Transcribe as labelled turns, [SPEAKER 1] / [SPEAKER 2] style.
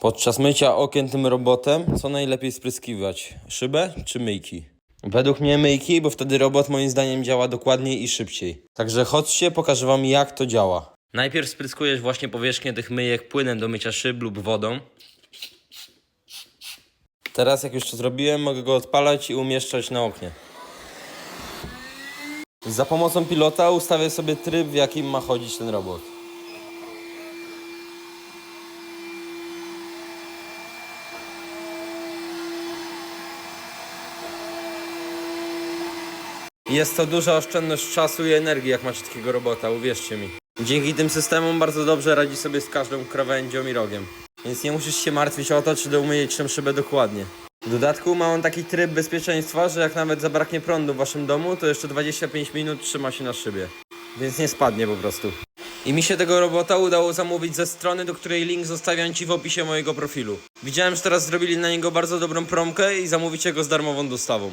[SPEAKER 1] Podczas mycia okien tym robotem, co najlepiej spryskiwać? Szybę czy myjki? Według mnie myjki, bo wtedy robot moim zdaniem działa dokładniej i szybciej. Także chodźcie, pokażę wam jak to działa. Najpierw spryskujesz właśnie powierzchnię tych myjek płynem do mycia szyb lub wodą. Teraz jak już to zrobiłem, mogę go odpalać i umieszczać na oknie. Za pomocą pilota ustawię sobie tryb, w jakim ma chodzić ten robot. Jest to duża oszczędność czasu i energii, jak macie takiego robota, uwierzcie mi. Dzięki tym systemom bardzo dobrze radzi sobie z każdą krawędzią i rogiem. Więc nie musisz się martwić o to, czy doumyjeć tę szybę dokładnie. W dodatku ma on taki tryb bezpieczeństwa, że jak nawet zabraknie prądu w waszym domu, to jeszcze 25 minut trzyma się na szybie. Więc nie spadnie po prostu. I mi się tego robota udało zamówić ze strony, do której link zostawiam ci w opisie mojego profilu. Widziałem, że teraz zrobili na niego bardzo dobrą promkę i zamówicie go z darmową dostawą.